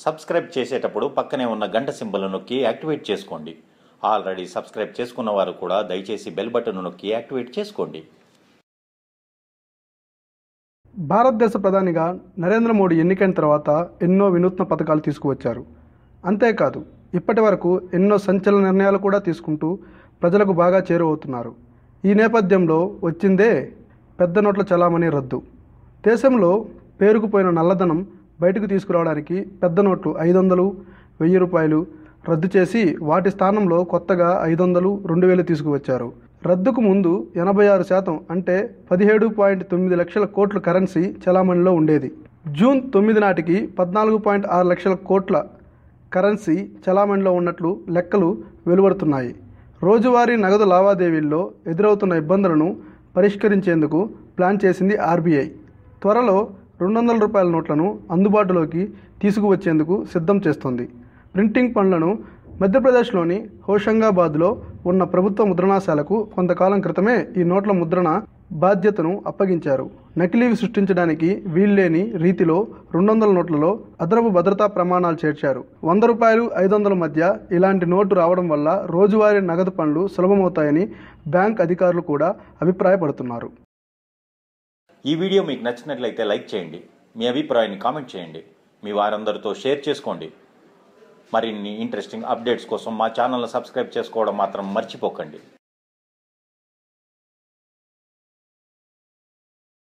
Subscribe చేసేటప్పుడు పక్కనే ఉన్న గంట సింబల్ నొక్కి యాక్టివేట్ చేసుకోండి. ఆల్రెడీ సబ్స్క్రైబ్ చేసుకున్న వారు కూడా దయచేసి బెల్ బటన్ నొక్కి యాక్టివేట్ చేసుకోండి. భారతదేశ ప్రధానిగా నరేంద్ర మోడీ ఎన్నికైన తర్వాత ఎన్నో వినూత్న పథకాలు తీసుకువచ్చారు. అంతేకాదు ఇప్పటి వరకు ఎన్నో సంచలన నిర్ణయాలు కూడా తీసుకుంటూ ప్రజలకు బాగా చేరువవుతున్నారు. ఈ నేపథ్యంలో వచ్చిందే పెద్ద నోట్ల చలామణి రద్దు. దేశంలో పేరుకుపోయిన నల్లధనం బయటకు తీసుకురావడానికి పెద్ద నోట్లు ఐదు వందలు వెయ్యి రూపాయలు రద్దు చేసి వాటి స్థానంలో కొత్తగా ఐదు వందలు రెండు వేలు తీసుకువచ్చారు. రద్దుకు ముందు ఎనభై ఆరు శాతం అంటే పదిహేడు పాయింట్ తొమ్మిది లక్షల కోట్ల కరెన్సీ చలామణిలో ఉండేది. జూన్ తొమ్మిది నాటికి పద్నాలుగు పాయింట్ ఆరు లక్షల కోట్ల కరెన్సీ చలామణిలో ఉన్నట్లు లెక్కలు వెలువడుతున్నాయి. రోజువారీ నగదు లావాదేవీల్లో ఎదురవుతున్న ఇబ్బందులను పరిష్కరించేందుకు ప్లాన్ చేసింది ఆర్బీఐ. త్వరలో రెండు వందల రూపాయల నోట్లను అందుబాటులోకి తీసుకువచ్చేందుకు సిద్ధం చేస్తోంది. ప్రింటింగ్ పనులను మధ్యప్రదేశ్లోని హోషంగాబాద్లో ఉన్న ప్రభుత్వ ముద్రణాశాలకు కొంతకాలం క్రితమే ఈ నోట్ల ముద్రణ బాధ్యతను అప్పగించారు. నకిలీవి సృష్టించడానికి వీల్లేని రీతిలో రెండు వందల నోట్లలో అదనపు భద్రతా ప్రమాణాలు చేర్చారు. వంద రూపాయలు ఐదు వందల మధ్య ఇలాంటి నోటు రావడం వల్ల రోజువారీ నగదు పనులు సులభమవుతాయని బ్యాంక్ అధికారులు కూడా అభిప్రాయపడుతున్నారు. ఈ వీడియో మీకు నచ్చినట్లయితే లైక్ చేయండి. మీ అభిప్రాయాన్ని కామెంట్ చేయండి. మీ వారందరితో షేర్ చేసుకోండి. మరిన్ని ఇంట్రెస్టింగ్ అప్డేట్స్ కోసం మా ఛానల్ను సబ్స్క్రైబ్ చేసుకోవడం మాత్రం మర్చిపోకండి.